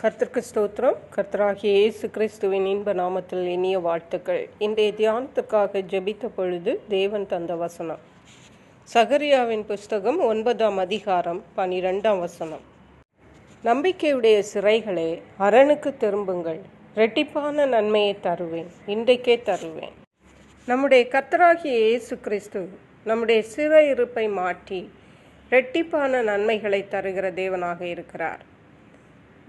கர்த்தர்க்கு ஸ்தோத்திரம். கர்த்தராகிய இயேசு கிறிஸ்துவின் இன்ப நாமத்தில் இனிய வாழ்த்துக்கள். இன்றைய தியானத்துக்காக ஜெபித்த பொழுது தேவன் தந்த வசனம். சகரியாவின் புஸ்தகம் ஒன்பதாம் அதிகாரம் பனிரெண்டாம் வசனம். நம்பிக்கையுடைய சிறைகளே அரணுக்கு திரும்புங்கள். ரெட்டிப்பான நன்மையை தருவேன். இன்றைக்கே தருவேன். நம்முடைய கர்த்தராகிய இயேசு கிறிஸ்து நம்முடைய சிறை இருப்பை மாற்றி ரெட்டிப்பான நன்மைகளை தருகிற தேவனாக இருக்கிறார்.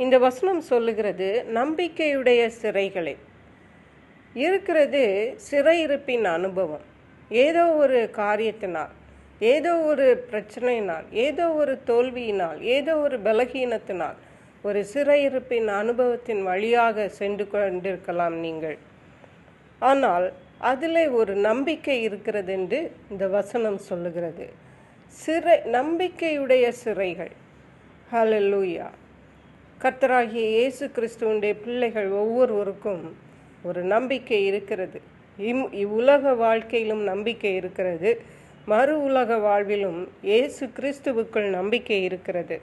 இந்த வசனம் சொல்லுகிறது நம்பிக்கையுடைய சிறைகளே. இருக்கிறது சிறையிருப்பின் அனுபவம். ஏதோ ஒரு காரியத்தினால் ஏதோ ஒரு பிரச்சனையினால் ஏதோ ஒரு தோல்வியினால் ஏதோ ஒரு பலகீனத்தினால் ஒரு சிறையிருப்பின் அனுபவத்தின் வழியாக சென்று கொண்டிருக்கலாம் நீங்கள். ஆனால் அதில் ஒரு நம்பிக்கை இருக்கிறது என்று இந்த வசனம் சொல்லுகிறது. சிறை நம்பிக்கையுடைய சிறைகள். ஹலலூயா கர்த்தராகிய இயேசு கிறிஸ்துவனுடைய பிள்ளைகள் ஒவ்வொருவருக்கும் ஒரு நம்பிக்கை இருக்கிறது. இம் இவ்வுலக வாழ்க்கையிலும் நம்பிக்கை இருக்கிறது. மறு உலக வாழ்விலும் இயேசு கிறிஸ்துவுக்குள் நம்பிக்கை இருக்கிறது.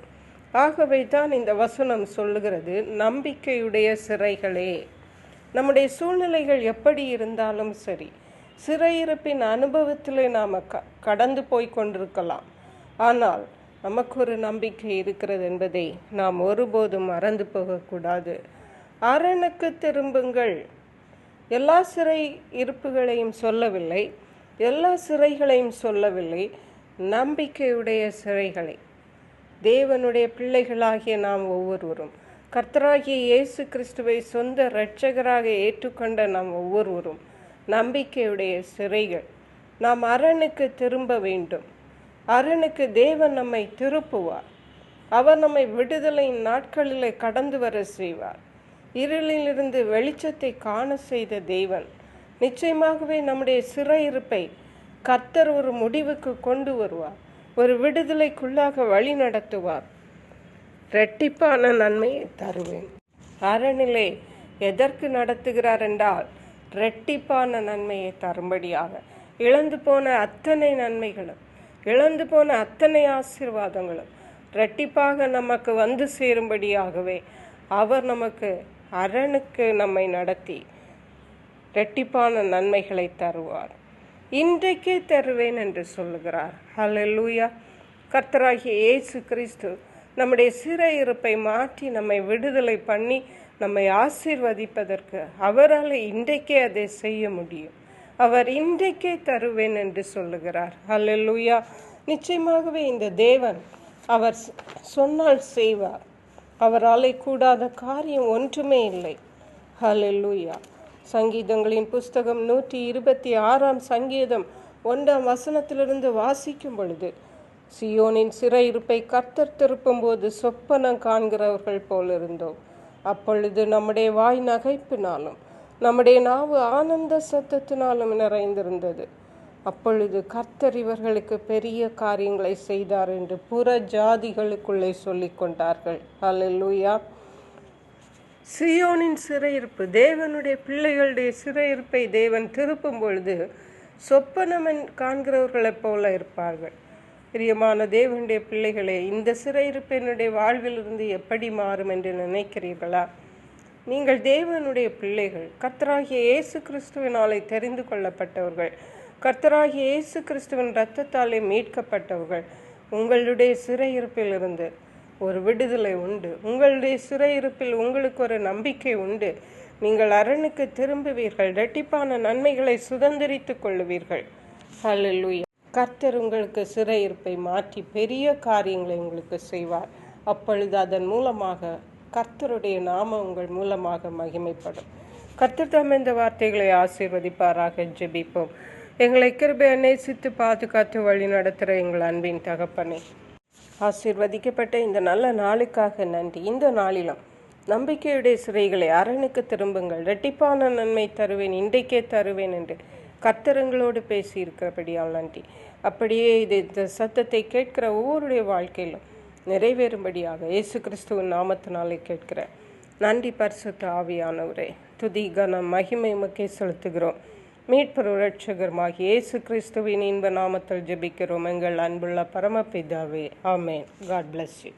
ஆகவே தான் இந்த வசனம் சொல்லுகிறது நம்பிக்கையுடைய சிறைகளே. நம்முடைய சூழ்நிலைகள் எப்படி இருந்தாலும் சரி சிறையிருப்பின் அனுபவத்திலே நாம் க கடந்து போய் கொண்டிருக்கலாம். ஆனால் நமக்கு ஒரு நம்பிக்கை இருக்கிறது என்பதை நாம் ஒருபோதும் மறந்து போகக்கூடாது. அரணுக்கு திரும்புங்கள். எல்லா சிறை இருப்புகளையும் சொல்லவில்லை. எல்லா சிறைகளையும் சொல்லவில்லை. நம்பிக்கையுடைய சிறைகளை. தேவனுடைய பிள்ளைகளாகிய நாம் ஒவ்வொருவரும் கர்த்தராகிய இயேசு கிறிஸ்துவை சொந்த இரட்சகராக ஏற்றுக்கொண்ட நாம் ஒவ்வொருவரும் நம்பிக்கையுடைய சிறைகள். நாம் அரணுக்கு திரும்ப வேண்டும். அரணுக்கு தேவன் நம்மை திருப்புவார். அவர் நம்மை விடுதலையின் நாட்களிலே கடந்து வர செய்வார். இருளிலிருந்து வெளிச்சத்தை காண செய்த தேவன் நிச்சயமாகவே நம்முடைய சிறையிருப்பை கர்த்தர் ஒரு முடிவுக்கு கொண்டு வருவார். ஒரு விடுதலைக்குள்ளாக வழி நடத்துவார். இரட்டிப்பான நன்மையை தருவேன். அரணிலே எதற்கு நடத்துகிறார் என்றால் இரட்டிப்பான நன்மையை தரும்படியாக இழந்து போன அத்தனை நன்மைகளும் இழந்து போன அத்தனை ஆசீர்வாதங்களும் இரட்டிப்பாக நமக்கு வந்து சேரும்படியாகவே அவர் நமக்கு அரணுக்கு நம்மை நடத்தி இரட்டிப்பான நன்மைகளை தருவார். இன்றைக்கே தருவேன் என்று சொல்லுகிறார். ஹலலூயா கர்த்தராகிய இயேசு கிறிஸ்து நம்முடைய சிறையிருப்பை மாற்றி நம்மை விடுதலை பண்ணி நம்மை ஆசீர்வதிப்பதற்கு அவரால் இன்றைக்கே அதை செய்ய முடியும். அவர் இன்றைக்கே தருவேன் என்று சொல்லுகிறார். ஹalleluya. நிச்சயமாகவே இந்த தேவன் அவர் சொன்னால் செய்வார். அவராலே கூடாத காரியம் ஒன்றுமே இல்லை. ஹalleluya. சங்கீதங்களின் புஸ்தகம் நூற்றி இருபத்தி ஆறாம் சங்கீதம் ஒன்றாம் வசனத்திலிருந்து வாசிக்கும் பொழுது சியோனின் சிறையிருப்பை கர்த்தர் திருப்பும்போது சொப்பனம் காண்கிறவர்கள் போலிருந்தோம். அப்பொழுது நம்முடைய வாய் நகைப்பினாலும் நம்முடைய நாவு ஆனந்த சத்தத்தினாலும் நிறைந்திருந்தது. அப்பொழுது கர்த்தர் இவர்களுக்கு பெரிய காரியங்களை செய்தார் என்று புற ஜாதிகளுக்குள்ளே சொல்லிக் கொண்டார்கள். ஹalleluya. சியோனின் சிறையிருப்பு தேவனுடைய பிள்ளைகளுடைய சிறையிருப்பை தேவன் திருப்பும் பொழுது சொப்பனமன் காண்கிறவர்களைப் போல இருப்பார்கள். பிரியமான தேவனுடைய பிள்ளைகளே இந்த சிறையிருப்பு என்னுடைய வாழ்விலிருந்து எப்படி மாறும் என்று நினைக்கிறீர்களா? நீங்கள் தேவனுடைய பிள்ளைகள் கர்த்தராகிய இயேசு கிறிஸ்துவினாலே தெரிந்து கொள்ளப்பட்டவர்கள் கர்த்தராகிய இயேசு கிறிஸ்துவின் இரத்தத்தாலே மீட்கப்பட்டவர்கள் உங்களுடைய சிறையிருப்பிலிருந்து ஒரு விடுதலை உண்டு. உங்களுடைய சிறையிருப்பில் உங்களுக்கு ஒரு நம்பிக்கை உண்டு. நீங்கள் அரணுக்கு திரும்புவீர்கள் இரட்டிப்பான நன்மைகளை சுதந்திரித்துக் கொள்ளுவீர்கள். ஹalleluya. கர்த்தர் உங்களுக்கு சிறையிருப்பை மாற்றி பெரிய காரியங்களை உங்களுக்கு செய்வார். அப்பொழுது அதன் மூலமாக கர்த்தருடைய நாம உங்கள் மூலமாக மகிமைப்படும். கர்த்தர் தாம் இந்த வார்த்தைகளை ஆசீர்வதிப்பாராக ஜெபிப்போம். எங்களை கிருபை நேசித்து பாதுகாத்து வழி நடத்துகிற எங்கள் அன்பின் தகப்பனை. ஆசீர்வதிக்கப்பட்ட இந்த நல்ல நாளுக்காக நன்றி. இந்த நாளிலும் நம்பிக்கையுடைய சிறைகளை அரணுக்கு திரும்புங்கள். ரெட்டிப்பான நன்மை தருவேன் இன்றைக்கே தருவேன் என்று கர்த்தரங்களோடு பேசியிருக்கிறபடியால் நன்றி. அப்படியே இது இந்த சத்தத்தை கேட்கிற ஒவ்வொருடைய வாழ்க்கையிலும் நிறைவேறும்படியாக இயேசு கிறிஸ்துவின் நாமத்தினாலே கேட்கிறேன். நன்றி பரிசுத்த ஆவியானவரே. துதி கனம் மகிமை உமக்கே செலுத்துகிறோம். மீட்பர் ரட்சகருமாகிய இயேசு கிறிஸ்துவின் இன்ப நாமத்தில் ஜெபிக்கிறோம். எங்கள் அன்புள்ள பரமபிதாவே ஆமேன். God bless you